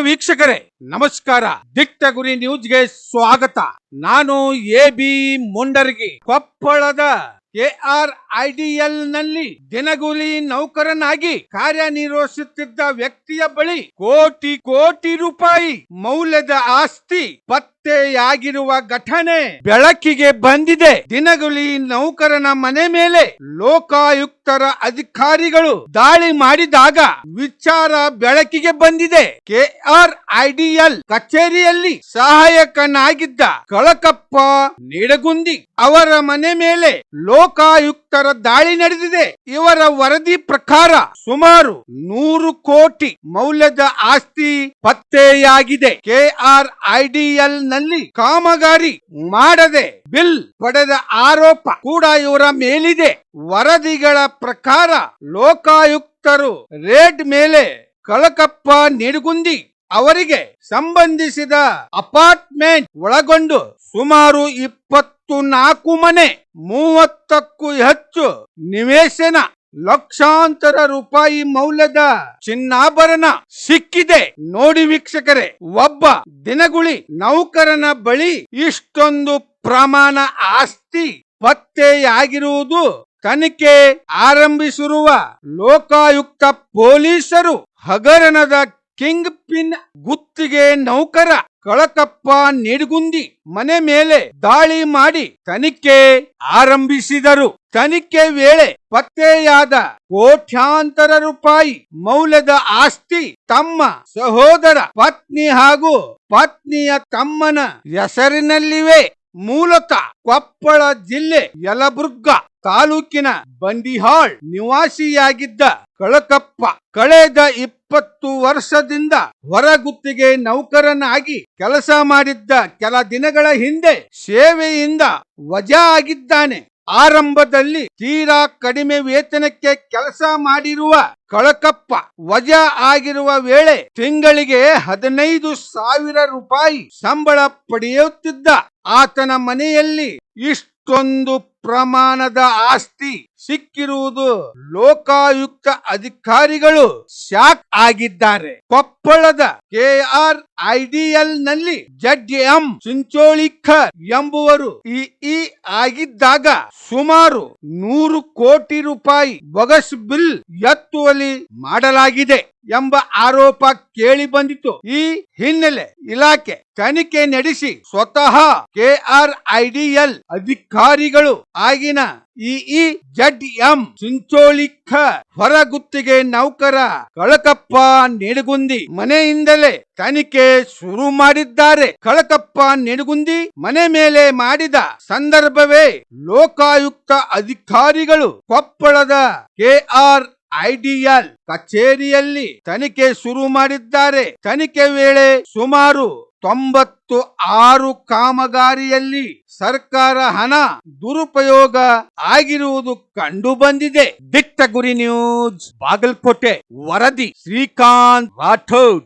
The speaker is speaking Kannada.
ವೀಕ್ಷಕರೇ, ನಮಸ್ಕಾರ. ದಿಟ್ಟ ಗುರಿ ನ್ಯೂಸ್ಗೆ ಸ್ವಾಗತ. ನಾನು ಎ ಬಿ ಮುಂಡರ್ಗಿ. ಕೊಪ್ಪಳದ ಕೆಆರ್ ಐಡಿಎಲ್ನಲ್ಲಿ ದಿನಗೂಲಿ ನೌಕರನಾಗಿ ಕಾರ್ಯನಿರ್ವಹಿಸುತ್ತಿದ್ದ ವ್ಯಕ್ತಿಯ ಬಳಿ ಕೋಟಿ ಕೋಟಿ ರೂಪಾಯಿ ಮೌಲ್ಯದ ಆಸ್ತಿ ಪತ್ತೆಯಾಗಿರುವ ಘಟನೆ ಬೆಳಕಿಗೆ ಬಂದಿದೆ. ದಿನಗುಲಿ ನೌಕರನ ಮನೆ ಮೇಲೆ ಲೋಕಾಯುಕ್ತರ ಅಧಿಕಾರಿಗಳು ದಾಳಿ ಮಾಡಿದಾಗ ವಿಚಾರ ಬೆಳಕಿಗೆ ಬಂದಿದೆ. ಕೆಆರ್ ಐಡಿಎಲ್ ಕಚೇರಿಯಲ್ಲಿ ಸಹಾಯಕನಾಗಿದ್ದ ಕಳಕಪ್ಪ ನಿಡಗುಂದಿ ಅವರ ಮನೆ ಮೇಲೆ ಲೋಕಾಯುಕ್ತರ ದಾಳಿ ನಡೆದಿದೆ. ಇವರ ವರದಿ ಪ್ರಕಾರ ಸುಮಾರು ನೂರು ಕೋಟಿ ಮೌಲ್ಯದ ಆಸ್ತಿ ಪತ್ತೆಯಾಗಿದೆ. ಕೆಆರ್ ಐಡಿಎಲ್ ನಲ್ಲಿ ಕಾಮಗಾರಿ ಮಾಡದೆ ಬಿಲ್ ಪಡೆದ ಆರೋಪ ಕೂಡ ಇವರ ಮೇಲಿದೆ. ವರದಿಗಳ ಪ್ರಕಾರ ಲೋಕಾಯುಕ್ತರು ರೇಡ್ ಮೇಲೆ ಕಳಕಪ್ಪ ನಿಡುಗುಂದಿ ಅವರಿಗೆ ಸಂಬಂಧಿಸಿದ ಅಪಾರ್ಟ್ಮೆಂಟ್ ಒಳಗೊಂಡು ಸುಮಾರು ಇಪ್ಪತ್ತು ನಾಲ್ಕು ಮನೆ, ಮೂವತ್ತಕ್ಕೂ ಹೆಚ್ಚು ನಿವೇಶನ ಲಕ್ಷಾಂತರ ರೂಪಾಯಿ ಮೌಲ್ಯದ ಚಿನ್ನಾಭರಣ ಸಿಕ್ಕಿದೆ. ನೋಡಿ ವೀಕ್ಷಕರೇ, ಒಬ್ಬ ದಿನಗುಳಿ ನೌಕರನ ಬಳಿ ಇಷ್ಟೊಂದು ಪ್ರಮಾಣ ಆಸ್ತಿ ಪತ್ತೆಯಾಗಿರುವುದು ತನಿಖೆ ಆರಂಭಿಸಿರುವ ಲೋಕಾಯುಕ್ತ ಪೊಲೀಸರು ಹಗರಣದ ಕಿಂಗ್ ಪಿನ್ ಗುತ್ತಿಗೆ ನೌಕರ ಕಳಕಪ್ಪ ನಿಡ್ಗುಂದಿ ಮನೆ ಮೇಲೆ ದಾಳಿ ಮಾಡಿ ತನಿಖೆ ಆರಂಭಿಸಿದರು. ತನಿಖೆ ವೇಳೆ ಪತ್ತೆಯಾದ ಕೋಟ್ಯಾಂತರ ರೂಪಾಯಿ ಮೌಲ್ಯದ ಆಸ್ತಿ ತಮ್ಮ ಸಹೋದರ ಪತ್ನಿ ಹಾಗೂ ಪತ್ನಿಯ ತಮ್ಮನ ಹೆಸರಿನಲ್ಲಿವೆ. ಮೂಲತಃ ಕೊಪ್ಪಳ ಜಿಲ್ಲೆ ಯಲಬುರ್ಗ ತಾಲೂಕಿನ ಬಂಡಿಹಾಳ್ ನಿವಾಸಿಯಾಗಿದ್ದ ಕಳಕಪ್ಪ ಕಳೆದ ಇಪ್ಪತ್ತು ವರ್ಷದಿಂದ ಹೊರಗುತ್ತಿಗೆ ನೌಕರನಾಗಿ ಕೆಲಸ ಮಾಡಿದ್ದ ಕೆಲ ದಿನಗಳ ಹಿಂದೆ ಸೇವೆಯಿಂದ ವಜಾ ಆಗಿದ್ದಾನೆ. ಆರಂಭದಲ್ಲಿ ತೀರಾ ಕಡಿಮೆ ವೇತನಕ್ಕೆ ಕೆಲಸ ಮಾಡಿರುವ ಕಳಕಪ್ಪ ವಜಾ ಆಗಿರುವ ವೇಳೆ ತಿಂಗಳಿಗೆ ಹದಿನೈದು ಸಾವಿರ ರೂಪಾಯಿ ಸಂಬಳ ಪಡೆಯುತ್ತಿದ್ದ. ಆತನ ಮನೆಯಲ್ಲಿ ಇಷ್ಟೊಂದು ಪ್ರಮಾಣದ ಆಸ್ತಿ ಸಿಕ್ಕಿರುವುದು ಲೋಕಾಯುಕ್ತ ಅಧಿಕಾರಿಗಳು ಶಾಕ್ ಆಗಿದ್ದಾರೆ. ಕೊಪ್ಪಳದ ಕೆಆರ್ ಐಡಿಎಲ್ನಲ್ಲಿ ಜಡ್ ಎಂ ಚಿಂಚೋಳಿಖರ್ ಎಂಬುವರು ಇಇ ಆಗಿದ್ದಾಗ ಸುಮಾರು ನೂರು ಕೋಟಿ ರೂಪಾಯಿ ಬೊಗಸ್ ಬಿಲ್ ಎತ್ತುವಲಿ ಮಾಡಲಾಗಿದೆ ಎಂಬ ಆರೋಪ ಕೇಳಿ ಬಂದಿತ್ತು ಈ ಹಿನ್ನೆಲೆ ಇಲಾಖೆ ತನಿಖೆ ನಡೆಸಿ ಸ್ವತಃ ಕೆಆರ್ ಐಡಿಎಲ್ ಅಧಿಕಾರಿಗಳು ಆಗಿನ ಇ ಜಡ್ ಎಂ ಚಿಂಚೋಳಿಖ ಹೊರಗುತ್ತಿಗೆ ನೌಕರ ಕಳಕಪ್ಪ ನಿಡಗುಂದಿ ಮನೆಯಿಂದಲೇ ತನಿಖೆ ಶುರು ಮಾಡಿದ್ದಾರೆ. ಕಳಕಪ್ಪ ನಿಡಗುಂದಿ ಮನೆ ಮೇಲೆ ಮಾಡಿದ ಸಂದರ್ಭವೇ ಲೋಕಾಯುಕ್ತ ಅಧಿಕಾರಿಗಳು ಕೊಪ್ಪಳದ ಕೆಆರ್ ಐಡಿಎಲ್ ಕಚೇರಿಯಲ್ಲಿ ತನಿಖೆ ಶುರು ಮಾಡಿದ್ದಾರೆ. ತನಿಖೆ ವೇಳೆ ಸುಮಾರು ತೊಂಬತ್ತು ಆರು ಕಾಮಗಾರಿಯಲ್ಲಿ ಸರ್ಕಾರ ಹಣ ದುರುಪಯೋಗ ಆಗಿರುವುದು ಕಂಡು ಬಂದಿದೆ. ದಿಟ್ಟ ಗುರಿ ನ್ಯೂಸ್, ಬಾಗಲಕೋಟೆ, ವರದಿ, ಶ್ರೀಕಾಂತ್ ರಾಠೋಡ್.